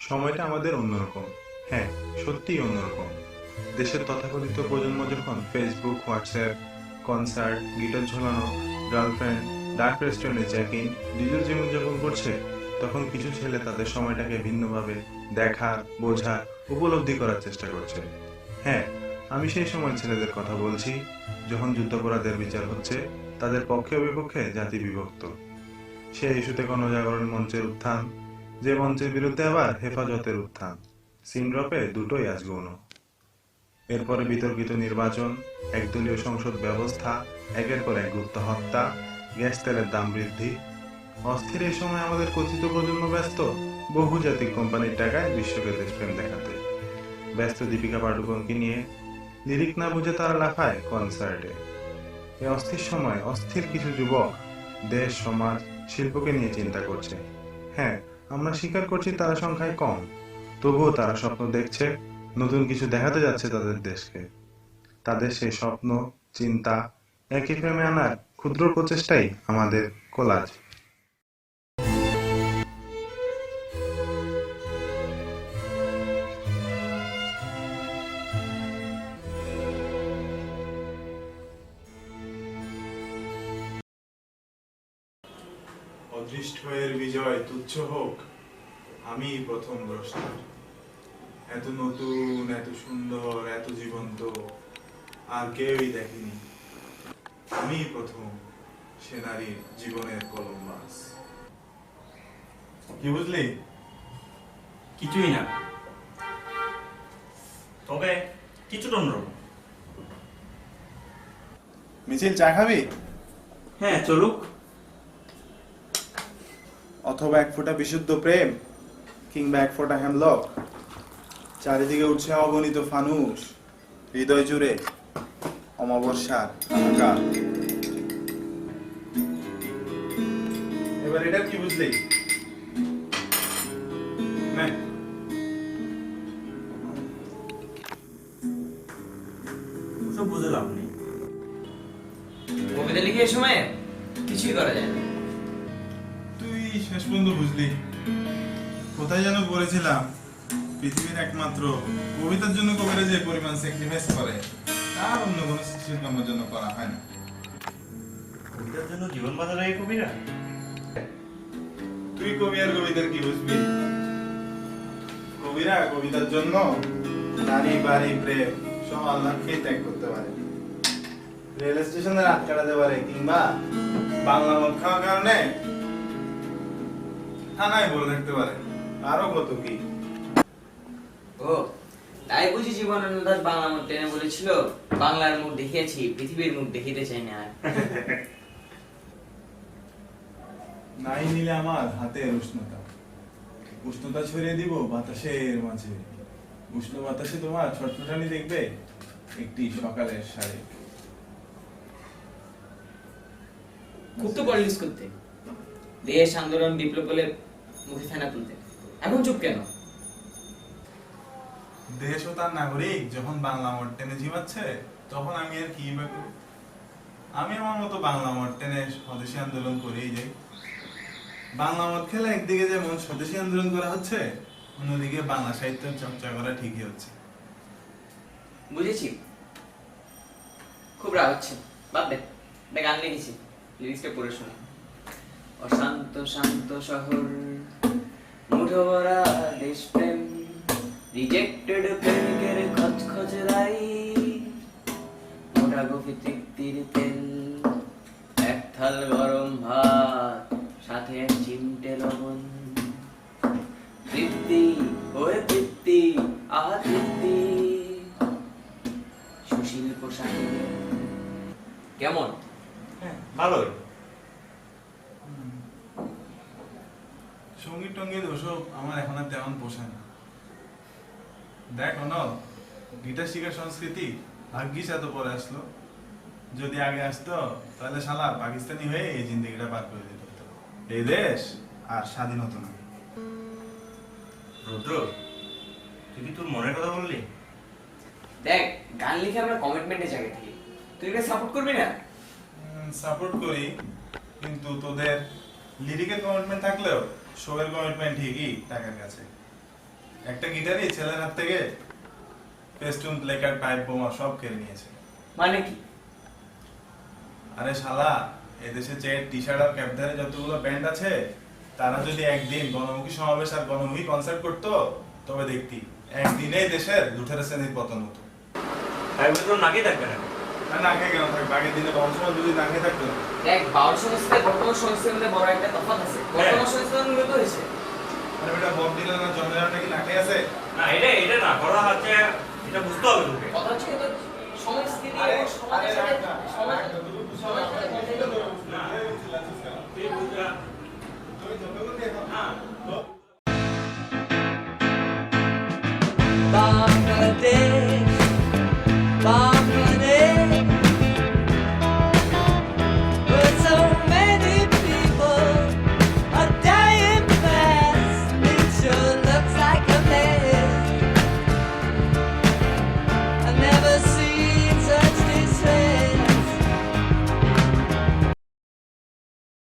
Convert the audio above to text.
সময়টা আমাদের অন্যরকম। হ্যাঁ সত্যিই অন্যরকম। দেশের তথাকথিত প্রজন্ম যখন ফেসবুক হোয়াটসঅ্যাপ কনসার্ট গিটার ঝোলানো গার্লফ্রেন্ড ডার্ক রেস্টুরেন্টে চেক ইন ডিজিটাল জীবনযাপন করছে, তখন কিছু ছেলে তাদের সময়টাকে ভিন্নভাবে দেখা, বোঝা, উপলব্ধি করার চেষ্টা করছে। হ্যাঁ আমি সেই সময় ছেলেদের কথা বলছি, যখন যুদ্ধাপরাধের বিচার হচ্ছে, তাদের পক্ষে বিপক্ষে জাতি বিভক্ত। সে ইস্যুতে গণজাগরণ মঞ্চের উত্থান যে মঞ্চের বিরুদ্ধে আবার হেফাজতের উত্থান। সিনড্রপে দুটোই আজ গৌণ। এরপরে বিতর্কিত নির্বাচন, একদলীয় সংসদ ব্যবস্থা, একের পর এক গুপ্ত হত্যা, গ্যাস তেলের দাম বৃদ্ধি। অস্থির এই সময় আমাদের কথিত প্রজন্ম ব্যস্ত, বহুজাতিক কোম্পানির টাকায় বিশ্বকে দেশপ্রেম দেখাতে। ব্যস্ত দীপিকা পাডুকোনকে নিয়ে লিরিক না বুঝে তারা লাফায় কনসার্টে। এই অস্থির সময় অস্থির কিছু যুবক দেশ, সমাজ, শিল্পকে নিয়ে চিন্তা করছে। হ্যাঁ আমরা স্বীকার করছি তারা সংখ্যায় কম। তবুও তারা স্বপ্ন দেখছে, নতুন কিছু দেখাতে যাচ্ছে তাদের দেশকে। তাদের সেই স্বপ্ন, চিন্তা, একই ফ্রেমে আনার ক্ষুদ্র প্রচেষ্টাই আমাদের কোলাজ। অদৃষ্ট হয়ের বিজয় তুচ্ছ হোক আমি প্রথম দ্রষ্টা এত নতুন এত সুন্দর এত জীবন্ত আর কেউই দেখেনি। আমি প্রথম সে নারীর জীবনের কলম্বাস কি বুঝলি? কিছুই না। তবে কিছুটা অন্যরকম। মিছিল চা খাবি? হ্যাঁ চলুক। অথবা এক ফোঁটা বিশুদ্ধ প্রেম কিংবা এক ফোঁটা হ্যামলক চারিদিকে উঠছে অগণিত ফানুস হৃদয় জুড়ে অমাবস্যার এবার এটা কি বুঝলি? নে, বুঝে লাভ নেই। কবিতা লিখে এই সময় কিছুই করা যায় না। শেষ পর্যন্ত বুঝলি। কোথায় যেন বলেছিলাম পৃথিবীর একমাত্র কবিতার জন্য কবিরা যে পরিমাণ স্যাক্রিফাইস করে তার অন্য কোনো শিল্পকর্মের জন্য করা হয় না। কবিতার জন্য জীবন বাজারে এই কবিরা? তুই কবি আর কবিতার কি বুঝবি? কবিরা কবিতার জন্য নারী বাড়ি প্রেম সব আল্লাহকেই ত্যাগ করতে পারে। রেল স্টেশনে রাত কাটাতে পারে কিংবা বাংলা মদ খাওয়ার কারণে থানায় বলে থাকতে পারে। আরও কত কি? ও তাই বুঝি জীবনানন্দ দাস বাংলা মুখ টেনে বলেছিল বাংলার মুখ দেখিয়েছি পৃথিবীর মুখ দেখিতে চাই না আর। নাই নিলে আমার হাতের উষ্ণতা। উষ্ণতা ছড়িয়ে দিব বাতাসের মাঝে। উষ্ণ বাতাসে তোমার ছটফটানি দেখবে একটি সকালের সাড়ে খুব তো করতে। দেশ আন্দোলন বিপ্লব বলে মুখে ফেনা তুলতে। এখন চুপ কেন? দেশ ও তার নাগরিক যখন বাংলা মোট টেনে ঝিমাচ্ছে তখন আমি আর কি বা আমি আমার মতো বাংলা মোট টেনে স্বদেশী আন্দোলন করেই যাই। বাংলা মত খেলে একদিকে যেমন স্বদেশী আন্দোলন করা হচ্ছে অন্যদিকে বাংলা সাহিত্য চর্চা করা ঠিকই হচ্ছে। বুঝেছি। খুব রাগ হচ্ছে। বাদ দে গান লিখেছি লিরিক্সটা পড়ে শুনি। অশান্ত শান্ত শহর ভরা দেশপ্রেম রিজেক্টেড প্রেমিকের খচখচ রাই, মোটা গফি তৃপ্তির তেল, এক থাল গরম ভাত, সাথে এক চিমটে লবণ। তৃপ্তি, ওরে তৃপ্তি, আহা তৃপ্তি। সুশীল পোশাকে। কেমন? হ্যাঁ ভালোই। সংগীত টঙ্গীত ওসব আমার এখন আর তেমন পোষায় না। দেখ অনল গিটার শিখার সংস্কৃতি ভাগ্যিস এত পরে আসলো। যদি আগে আসতো তাহলে শালা পাকিস্তানি হয়ে এই জিন্দিগিটা পার করে দিত এই দেশ আর স্বাধীন হতো না। রুদ্র তুই কি তোর মনের কথা বললি? দেখ গান লিখে আমরা কমিটমেন্টে জায়গা থেকে। তুই এটা সাপোর্ট করবি না? সাপোর্ট করি কিন্তু তোদের লিরিকের কমিটমেন্ট থাকলেও শোয়ের কমিটমেন্ট ঠিকই টাকার কাছে। একটা গিটারই ছেলের হাত থেকে ফেস্টুন প্লেকার্ড পাইপ বোমা সব কেড়ে নিয়েছে। মানে কি? আরে শালা এদেশে যে টি শার্ট আর ক্যাপধারে যতগুলো ব্যান্ড আছে তারা যদি একদিন গণমুখী সমাবেশ আর গণমুখী কনসার্ট করতো তবে দেখতি একদিনেই দেশের লুঠের শ্রেণির পতন হতো। তাই বলে তোর নাকি থাকবে না। না না আগে কেন থাকবে আগের দিনে বংশমান যদি না খেয়ে থাকতো দেখ বাউল সংস্কৃতি আর বর্তমান সংস্কৃতির মধ্যে বড় একটা তফাৎ আছে বর্তমান সংস্কৃতি উন্নত হয়েছে আরে বেটা বব ডিলার না জন লেনন নাকি না খেয়ে আছে না এটা এটা না করা হচ্ছে এটা বুঝতে হবে তোকে কথা হচ্ছে কিন্তু সংস্কৃতি এবং সমাজের সাথে সমাজ না তুই বুঝা না Bangladesh, Bangladesh.